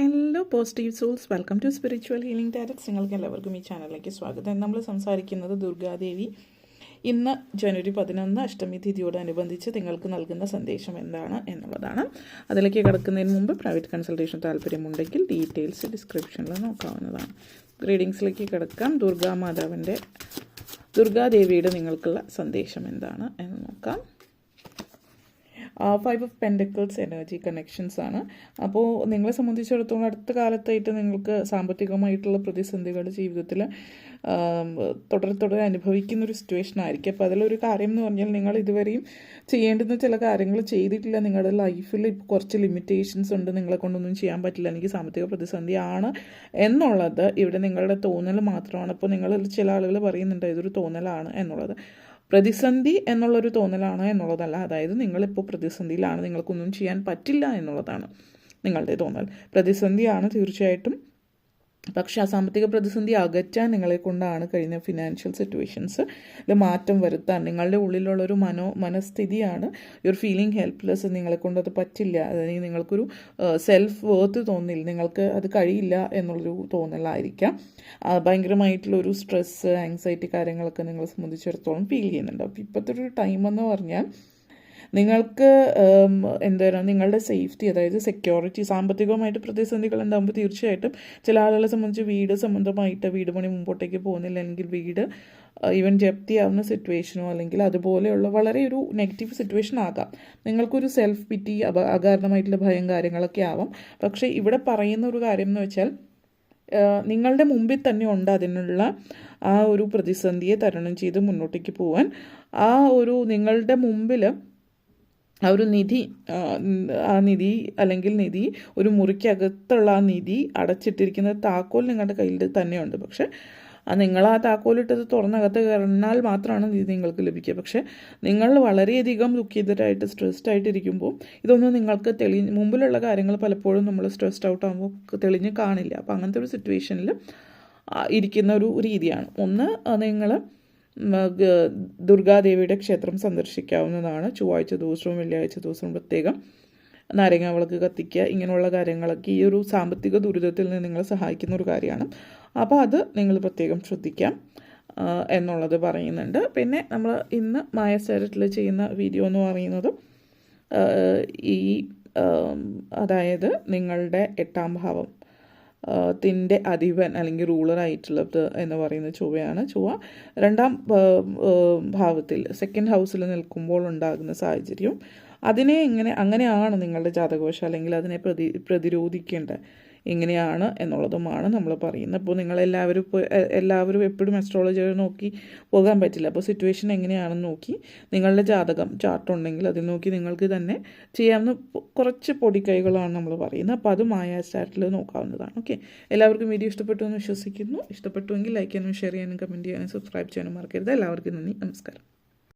Hello positive souls welcome to spiritual healing tarots നിങ്ങൾക്ക് എല്ലാവർക്കും ഈ ചാനലിലേക്ക് സ്വാഗതം. നമ്മൾ സംസാരിക്കുന്നത് ദുർഗാദേവി. ഇന്ന് ജനുവരി പതിനൊന്ന് അഷ്ടമി തിഥിയോടനുബന്ധിച്ച് നിങ്ങൾക്ക് നൽകുന്ന സന്ദേശം എന്താണ് എന്നുള്ളതാണ്. അതിലേക്ക് കിടക്കുന്നതിന് മുമ്പ് പ്രൈവറ്റ് കൺസൾട്ടേഷൻ താല്പര്യമുണ്ടെങ്കിൽ ഡീറ്റെയിൽസ് ഡിസ്ക്രിപ്ഷനിൽ നോക്കാവുന്നതാണ്. റീഡിങ്സിലേക്ക് കിടക്കാം. ദുർഗാ മാതാവിന്റെ ദുർഗാദേവിയുടെ നിങ്ങൾക്കുള്ള സന്ദേശം എന്താണ് എന്ന് നോക്കാം. Five of pentacles energy connections ആണ്. അപ്പോൾ നിങ്ങളെ സംബന്ധിച്ചിടത്തോളം അടുത്ത കാലത്തായിട്ട് നിങ്ങൾക്ക് സാമ്പത്തികമായിട്ടുള്ള പ്രതിസന്ധികൾ ജീവിതത്തിൽ തുടരെ തുടരെ അനുഭവിക്കുന്ന ഒരു സിറ്റുവേഷൻ ആയിരിക്കും. അപ്പോൾ അതിലൊരു കാര്യം എന്ന് പറഞ്ഞാൽ നിങ്ങൾ ഇതുവരെയും ചെയ്യേണ്ടുന്ന ചില കാര്യങ്ങൾ ചെയ്തിട്ടില്ല. നിങ്ങളുടെ ലൈഫിൽ കുറച്ച് ലിമിറ്റേഷൻസ് ഉണ്ട്. നിങ്ങളെ കൊണ്ടൊന്നും ചെയ്യാൻ പറ്റില്ല. എനിക്ക് സാമ്പത്തിക പ്രതിസന്ധിയാണ് എന്നുള്ളത് ഇവിടെ നിങ്ങളുടെ തോന്നൽ മാത്രമാണ്. അപ്പോൾ നിങ്ങൾ ചില ആളുകൾ പറയുന്നുണ്ട് ഇതൊരു തോന്നലാണ് എന്നുള്ളത്. പ്രതിസന്ധി എന്നുള്ളൊരു തോന്നലാണ് എന്നുള്ളതല്ല. അതായത് നിങ്ങളിപ്പോൾ പ്രതിസന്ധിയിലാണ് നിങ്ങൾക്കൊന്നും ചെയ്യാൻ പറ്റില്ല എന്നുള്ളതാണ് നിങ്ങളുടെ തോന്നൽ. പ്രതിസന്ധിയാണ് തീർച്ചയായിട്ടും പക്ഷേ ആ സാമ്പത്തിക പ്രതിസന്ധി അകറ്റാൻ നിങ്ങളെ കൊണ്ടാണ് കഴിഞ്ഞ ഫിനാൻഷ്യൽ സിറ്റുവേഷൻസ് മാറ്റം വരുത്താൻ നിങ്ങളുടെ ഉള്ളിലുള്ളൊരു മനോ മനസ്ഥിതിയാണ് യുവർ ഫീലിംഗ് ഹെൽപ്ലെസ് നിങ്ങളെ കൊണ്ട് അത് പറ്റില്ല. അതായത് നിങ്ങൾക്കൊരു സെൽഫ് വേർത്ത് തോന്നില്ല. നിങ്ങൾക്ക് അത് കഴിയില്ല എന്നുള്ളൊരു തോന്നലായിരിക്കാം. ഭയങ്കരമായിട്ടുള്ളൊരു സ്ട്രെസ്സ് ആങ്സൈറ്റി കാര്യങ്ങളൊക്കെ നിങ്ങളെ സംബന്ധിച്ചിടത്തോളം ഫീൽ ചെയ്യുന്നുണ്ട്. അപ്പോൾ ഇപ്പോഴത്തെ ഒരു ടൈം എന്ന് പറഞ്ഞാൽ നിങ്ങൾക്ക് എന്താണ് നിങ്ങളുടെ സേഫ്റ്റി അതായത് സെക്യൂരിറ്റി സാമ്പത്തികമായിട്ട് പ്രതിസന്ധികൾ ഉണ്ടാകുമ്പോൾ തീർച്ചയായിട്ടും ചില ആളുകളെ സംബന്ധിച്ച് വീട് സംബന്ധമായിട്ട് വീട് പണി മുമ്പോട്ടേക്ക് പോകുന്നില്ല അല്ലെങ്കിൽ വീട് ഈവൻ ജപ്തിയാവുന്ന സിറ്റുവേഷനോ അല്ലെങ്കിൽ അതുപോലെയുള്ള വളരെ ഒരു നെഗറ്റീവ് സിറ്റുവേഷൻ ആകാം. നിങ്ങൾക്കൊരു സെൽഫ് പിറ്റി അകാരണമായിട്ടുള്ള ഭയം കാര്യങ്ങളൊക്കെ ആവാം. പക്ഷേ ഇവിടെ പറയുന്ന ഒരു കാര്യം എന്ന് വെച്ചാൽ നിങ്ങളുടെ മുമ്പിൽ തന്നെ ഉണ്ട് അതിനുള്ള ആ ഒരു പ്രതിസന്ധിയെ തരണം ചെയ്ത് മുന്നോട്ടേക്ക് പോകാൻ ആ ഒരു നിങ്ങളുടെ മുമ്പിൽ ആ ഒരു നിധി ആ നിധി അല്ലെങ്കിൽ നിധി ഒരു മുറിക്കകത്തുള്ള ആ നിധി അടച്ചിട്ടിരിക്കുന്ന താക്കോൽ നിങ്ങളുടെ കയ്യിൽ തന്നെയുണ്ട്. ആ നിങ്ങൾ ആ താക്കോലിട്ടത് തുറന്നകത്ത് കയറന്നാൽ മാത്രമാണ് നിധി നിങ്ങൾക്ക് ലഭിക്കുക. പക്ഷേ നിങ്ങൾ വളരെയധികം ദുഃഖിതരായിട്ട് സ്ട്രെസ്ഡ് ആയിട്ടിരിക്കുമ്പോൾ ഇതൊന്നും നിങ്ങൾക്ക് തെളി മുമ്പിലുള്ള കാര്യങ്ങൾ പലപ്പോഴും നമ്മൾ സ്ട്രെസ്ഡ് ഔട്ട് ആകുമ്പോൾ തെളിഞ്ഞ് കാണില്ല. അപ്പോൾ അങ്ങനത്തെ ഒരു സിറ്റുവേഷനിൽ ഇരിക്കുന്ന ഒരു രീതിയാണ്. ഒന്ന് നിങ്ങൾ ദുർഗാദേവിയുടെ ക്ഷേത്രം സന്ദർശിക്കാവുന്നതാണ്. ചൊവ്വാഴ്ച ദിവസവും വെള്ളിയാഴ്ച ദിവസവും പ്രത്യേകം നാരങ്ങ വിളക്ക് കത്തിക്കുക ഇങ്ങനെയുള്ള കാര്യങ്ങളൊക്കെ ഈ ഒരു സാമ്പത്തിക ദുരിതത്തിൽ നിന്ന് നിങ്ങളെ സഹായിക്കുന്ന ഒരു കാര്യമാണ്. അപ്പോൾ അത് നിങ്ങൾ പ്രത്യേകം ശ്രദ്ധിക്കാം എന്നുള്ളത് പറയുന്നുണ്ട്. പിന്നെ നമ്മൾ ഇന്ന് മായ സ്റ്റേറ്ററ്റിൽ ചെയ്യുന്ന വീഡിയോ എന്ന് പറയുന്നത് ഈ അതായത് നിങ്ങളുടെ എട്ടാം ഭാവം. ത്തിന്റെ അധിപൻ അല്ലെങ്കിൽ റൂളർ ആയിട്ടുള്ളത് എന്ന് പറയുന്ന ചുവയാണ് ചുവ രണ്ടാം ഭാവത്തിൽ സെക്കൻഡ് ഹൗസിൽ നിൽക്കുമ്പോൾ ഉണ്ടാകുന്ന സാഹചര്യം. അതിനെ എങ്ങനെ അങ്ങനെയാണ് നിങ്ങളുടെ ജാതകവശം അല്ലെങ്കിൽ അതിനെ പ്രതി പ്രതിരോധിക്കേണ്ടത്. എങ്ങനെയാണ് എന്നുള്ളതുമാണ് നമ്മൾ പറയുന്നത്. അപ്പോൾ നിങ്ങളെല്ലാവരും ഇപ്പോൾ എല്ലാവരും എപ്പോഴും അസ്ട്രോളജിയെ നോക്കി പോകാൻ പറ്റില്ല. അപ്പോൾ സിറ്റുവേഷൻ എങ്ങനെയാണെന്ന് നോക്കി നിങ്ങളുടെ ജാതകം ചാർട്ട് ഉണ്ടെങ്കിൽ അതിൽ നോക്കി നിങ്ങൾക്ക് തന്നെ ചെയ്യാവുന്ന കുറച്ച് പൊടിക്കൈകളാണ് നമ്മൾ പറയുന്നത്. അപ്പോൾ അത് മായ ചാർട്ടിൽ നോക്കാവുന്നതാണ്. ഓക്കെ? എല്ലാവർക്കും വീഡിയോ ഇഷ്ടപ്പെട്ടു എന്ന് വിശ്വസിക്കുന്നു. ഇഷ്ടപ്പെട്ടുവെങ്കിൽ ലൈക്ക് ചെയ്യാനും ഷെയർ ചെയ്യാനും കമന്റ് ചെയ്യാനും സബ്സ്ക്രൈബ് ചെയ്യാനും മറക്കരുത്. എല്ലാവർക്കും നന്ദി. നമസ്കാരം.